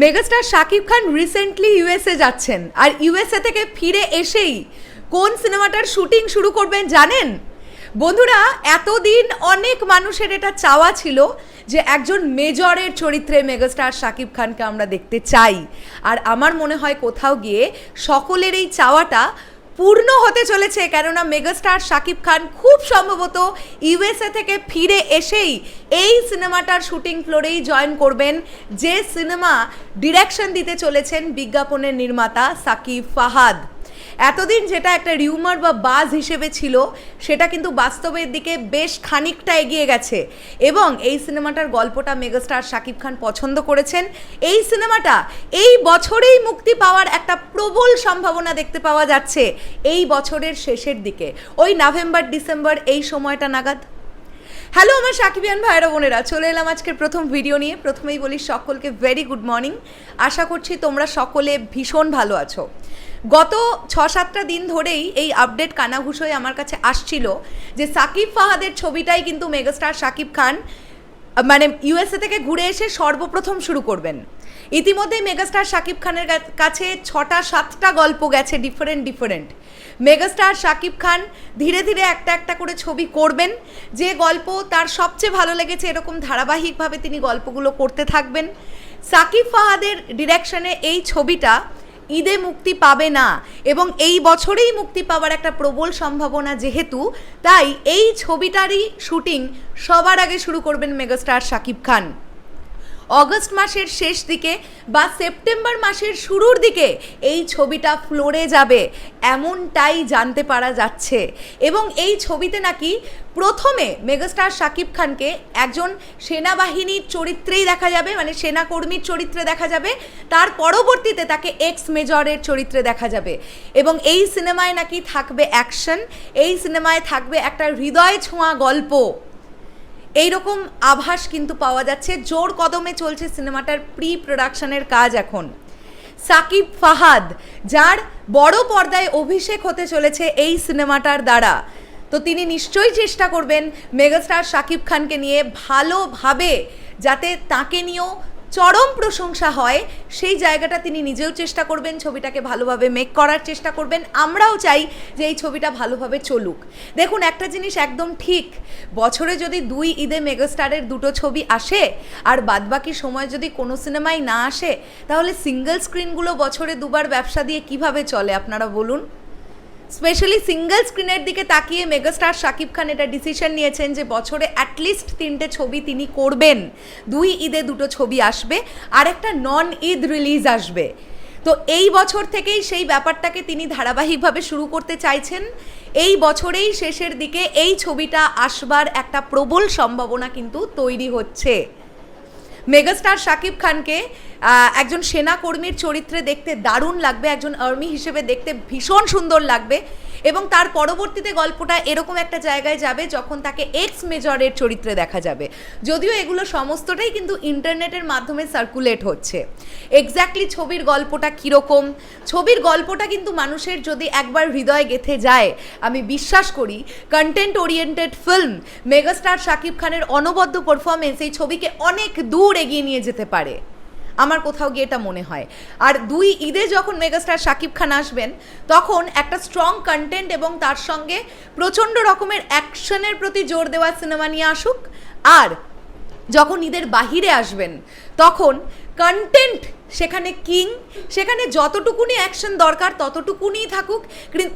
Megastar Shakib Khan recently USA যাচ্ছেন। আর USA থেকে ফিরে এসেই কোন সিনেমাটার শুটিং শুরু করবেন জানেন? বন্ধুরা, এতদিন অনেক মানুষের এটা চাওয়া ছিল যে একজন মেজরের চরিত্রে মেগাস্টার শাকিব খানকে আমরা দেখতে চাই। আর আমার মনে হয় কোথাও গিয়ে সকলের এই চাওয়াটা পূর্ণ হতে চলেছে, কেননা মেগাস্টার শাকিব খান খুব সম্ভবত ইউএসএ থেকে ফিরে এসেই এই সিনেমাটার শুটিং ফ্লোরেই জয়েন করবেন। যে সিনেমা ডিরেকশন দিতে চলেছেন বিজ্ঞাপনের নির্মাতা সাকিব ফাহাদ। এতদিন যেটা একটা রিউমার বা বাজ হিসেবে ছিল, সেটা কিন্তু বাস্তবের দিকে বেশ খানিকটা এগিয়ে গেছে। এবং এই সিনেমাটার গল্পটা মেগাস্টার শাকিব খান পছন্দ করেছেন। এই সিনেমাটা এই বছরেই মুক্তি পাওয়ার একটা প্রবল সম্ভাবনা দেখতে পাওয়া যাচ্ছে এই বছরের শেষের দিকে। ওই নভেম্বর ডিসেম্বর এই সময়টা নাগাদ হ্যালো আমার সাকিবিয়ান ভাইরা বোনেরা, চলে এলাম আজকের প্রথম ভিডিও নিয়ে। প্রথমেই বলি, সকলকে ভেরি গুড মর্নিং আশা করছি তোমরা সকলে ভীষণ ভালো আছো। গত ছ সাতটা দিন ধরেই এই আপডেট কানাঘুষোয় আমার কাছে আসছিল যে সাকিব ফাহাদের ছবিটাই কিন্তু মেগাস্টার সাকিব খান মানে ইউএসএ থেকে ঘুরে এসে সর্বপ্রথম শুরু করবেন। ইতিমধ্যেই মেগাস্টার শাকিব খানের কাছে ছটা, সাতটা গল্প গেছে different different megastar Shakib Khan ধীরে ধীরে একটা একটা করে ছবি করবেন। যে গল্প তার সবচেয়ে ভালো লেগেছে, এরকম ধারাবাহিকভাবে তিনি গল্পগুলো করতে থাকবেন। সাকিব ফাহাদের ডিরেকশনে এই ছবিটা ঈদে মুক্তি পাবে না এবং এই বছরেই মুক্তি পাওয়ার একটা প্রবল সম্ভাবনা যেহেতু, তাই এই ছবিটারই শুটিং সবার আগে শুরু করবেন মেগাস্টার শাকিব খান। অগস্ট মাসের শেষ দিকে বা সেপ্টেম্বর মাসের শুরুর দিকে এই ছবিটা ফ্লোরে যাবে, এমনটাই জানতে পারা যাচ্ছে। এবং এই ছবিতে নাকি প্রথমে মেগাস্টার শাকিব খানকে একজন সেনাবাহিনীর চরিত্রেই দেখা যাবে মানে সেনাকর্মীর চরিত্রে দেখা যাবে, তার পরবর্তীতে তাকে এক্স মেজরের চরিত্রে দেখা যাবে। এবং এই সিনেমায় নাকি থাকবে অ্যাকশন এই সিনেমায় থাকবে একটা হৃদয় ছোঁয়া গল্প। এইরকম আভাস কিন্তু পাওয়া যাচ্ছে। জোর কদমে চলছে সিনেমাটার প্রি প্রোডাকশনের কাজ এখন। সাকিব ফাহাদ, যার বড় পর্দায় অভিষেক হতে চলেছে এই সিনেমাটার দ্বারা। তো তিনি নিশ্চয়ই চেষ্টা করবেন মেগাস্টার সাকিব খানকে নিয়ে ভালোভাবে যাতে তাকে নিয়েও চরম প্রশংসা হয়, সেই জায়গাটা তিনি নিজেও চেষ্টা করবেন, ছবিটাকে ভালোভাবে মেক করার চেষ্টা করবেন। আমরাও চাই যে এই ছবিটা ভালোভাবে চলুক। দেখুন, একটা জিনিস একদম ঠিক, বছরে যদি দুই ঈদে মেগাস্টারের দুটো ছবি আসে, আর বাদবাকি সময় যদি কোনো সিনেমাই না আসে, তাহলে সিঙ্গেল স্ক্রিনগুলো বছরে দুবার ব্যবসা দিয়ে কীভাবে চলে, আপনারা বলুন? স্পেশালি সিঙ্গেল স্ক্রিনের দিকে তাকিয়ে মেগাস্টার শাকিব খান এটা ডিসিশন নিয়েছেন যে বছরে অ্যাটলিস্ট তিনটে ছবি তিনি করবেন। দুই ঈদে দুটো ছবি আসবে, আর একটা নন ঈদ রিলিজ আসবে। তো এই বছর থেকেই সেই ব্যাপারটাকে তিনি ধারাবাহিকভাবে শুরু করতে চাইছেন। এই বছরেই শেষের দিকে এই ছবিটা আসবার একটা প্রবল সম্ভাবনা কিন্তু তৈরি হচ্ছে। মেগাস্টার শাকিব খানকে একজন সেনাকর্মীর চরিত্রে দেখতে দারুণ লাগবে, একজন আর্মি হিসেবে দেখতে ভীষণ সুন্দর লাগবে। এবং তার পরবর্তীতে গল্পটা এরকম একটা জায়গায় যাবে যখন তাকে এক্স মেজরের চরিত্রে দেখা যাবে। যদিও এগুলো সমস্তটাই কিন্তু ইন্টারনেটের মাধ্যমে সার্কুলেট হচ্ছে। এক্স্যাক্টলি ছবির গল্পটা কীরকম? ছবির গল্পটা কিন্তু মানুষের যদি একবার হৃদয়ে গেথে যায়, আমি বিশ্বাস করি content oriented film megastar Shakib খানের অনবদ্য পারফরমেন্স এই ছবিকে অনেক দূর এগিয়ে নিয়ে যেতে পারে। আমার কোথাও গিয়ে এটা মনে হয়। আর দুই ঈদে যখন মেগাস্টার শাকিব খান আসবেন, তখন একটা স্ট্রং কন্টেন্ট এবং তার সঙ্গে প্রচণ্ড রকমের অ্যাকশনের প্রতি জোর দেওয়া সিনেমা নিয়ে আসুক। আর যখন ঈদের বাহিরে আসবেন, তখন কন্টেন্ট সেখানে কিং, সেখানে যতটুকুনি অ্যাকশন দরকার ততটুকুনি থাকুক।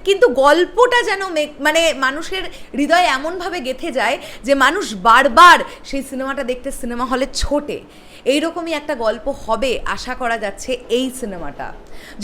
কিন্তু গল্পটা যেন মানে মানুষের হৃদয়ে এমনভাবে গেথে যায় যে মানুষ বারবার সেই সিনেমাটা দেখতে সিনেমা হলে ছোটে। এইরকমই একটা গল্প হবে আশা করা যাচ্ছে এই সিনেমাটা।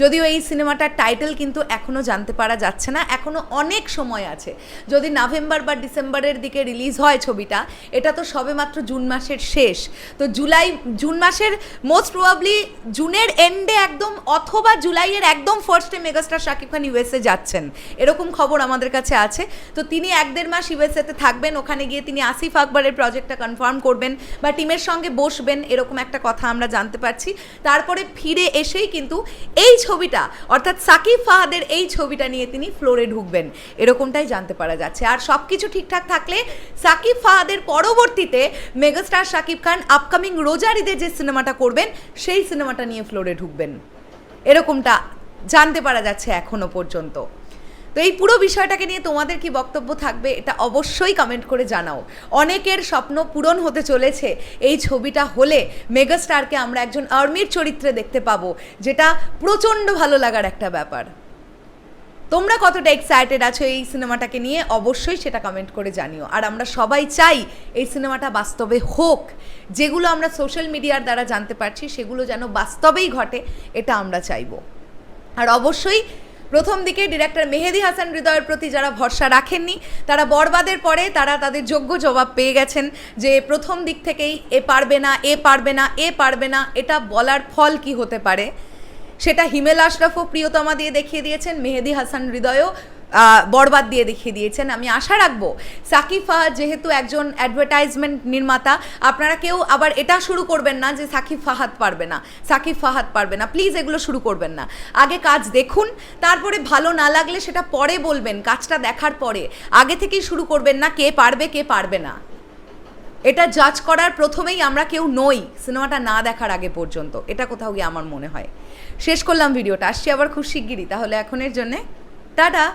যদিও এই সিনেমাটার টাইটেল কিন্তু এখনও জানতে পারা যাচ্ছে না এখনও অনেক সময় আছে। যদি নভেম্বর বা ডিসেম্বরের দিকে রিলিজ হয় ছবিটা, এটা তো সবেমাত্র জুন মাসের শেষ। তো জুলাই, জুন মাসের মোস্ট প্রবাবলি জুনের এন্ডে একদম অথবা জুলাইয়ের একদম ফার্স্টে মেগাস্টার শাকিব খান ইউএসএ যাচ্ছেন। এরকম খবর আমাদের কাছে আছে। তো তিনি এক দেড় মাস ইউএসএতে থাকবেন, ওখানে গিয়ে তিনি আসিফ আকবরের প্রজেক্টটা কনফার্ম করবেন বা টিমের সঙ্গে বসবেন, এরকম একটা কথা আমরা জানতে পারছি। তারপরে ফিরে এসেই কিন্তু এই ছবিটা, অর্থাৎ সাকিব ফাহাদের এই ছবিটা নিয়ে তিনি ফ্লোরে ঢুকবেন। এরকমটাই জানতে পারা যাচ্ছে। আর সব কিছু ঠিকঠাক থাকলে সাকিব ফাহাদের পরবর্তীতে মেগাস্টার শাকিব খান আপকামিং রোজারিদের যে সিনেমাটা করবেন, সেই সিনেমাটা নিয়ে ফ্লোরে ঢুকবেন। এরকমটা জানতে পারা যাচ্ছে এখনও পর্যন্ত। তো এই পুরো বিষয়টাকে নিয়ে তোমাদের কি বক্তব্য থাকবে, এটা অবশ্যই কমেন্ট করে জানাও। অনেকের স্বপ্ন পূরণ হতে চলেছে, এই ছবিটা হলে মেগাস্টারকে আমরা একজন আর্মির চরিত্রে দেখতে পাবো, যেটা প্রচণ্ড ভালো লাগার একটা ব্যাপার। তোমরা কতটা এক্সাইটেড আছো এই সিনেমাটাকে নিয়ে, অবশ্যই সেটা কমেন্ট করে জানিও। আর আমরা সবাই চাই এই সিনেমাটা বাস্তবে হোক। যেগুলো আমরা সোশ্যাল মিডিয়ার দ্বারা জানতে পারছি, সেগুলো যেন বাস্তবেই ঘটে, এটা আমরা চাইব। আর অবশ্যই প্রথম দিকে ডিরেক্টর মেহেদি হাসান হৃদয়ের প্রতি যারা ভরসা রাখেননি, তারা বরবাদের পরে তারা তাদের যোগ্য জবাব পেয়ে গেছেন যে প্রথম দিক থেকেই এ পারবে না, এ পারবে না, এ পারবে না, এটা বলার ফল কি হতে পারে? সেটা হিমেল আশরাফও প্রিয়তমা দিয়ে দেখিয়ে দিয়েছেন, মেহেদি হাসান হৃদয়ও বরবাদ দিয়ে দেখিয়ে দিয়েছেন। আমি আশা রাখব সাকিব ফাহাদ যেহেতু একজন অ্যাডভার্টাইজমেন্ট নির্মাতা, আপনারা কেউ আবার এটা শুরু করবেন না যে সাকিব ফাহাদ পারবে না, সাকিব ফাহাদ পারবে না। প্লিজ এগুলো শুরু করবেন না। আগে কাজ দেখুন, তারপরে ভালো না লাগলে সেটা পরে বলবেন, কাজটা দেখার পরে। আগে থেকেই শুরু করবেন না, কে পারবে কে পারবে না। এটা জাজ করার প্রথমেই আমরা কেউ নই সিনেমাটা না দেখার আগে পর্যন্ত। এটা কোথাও গিয়ে আমার মনে হয়। শেষ করলাম ভিডিওটা। আসছি আবার খুব শিগগিরই। তাহলে এখনের জন্যে টাটা।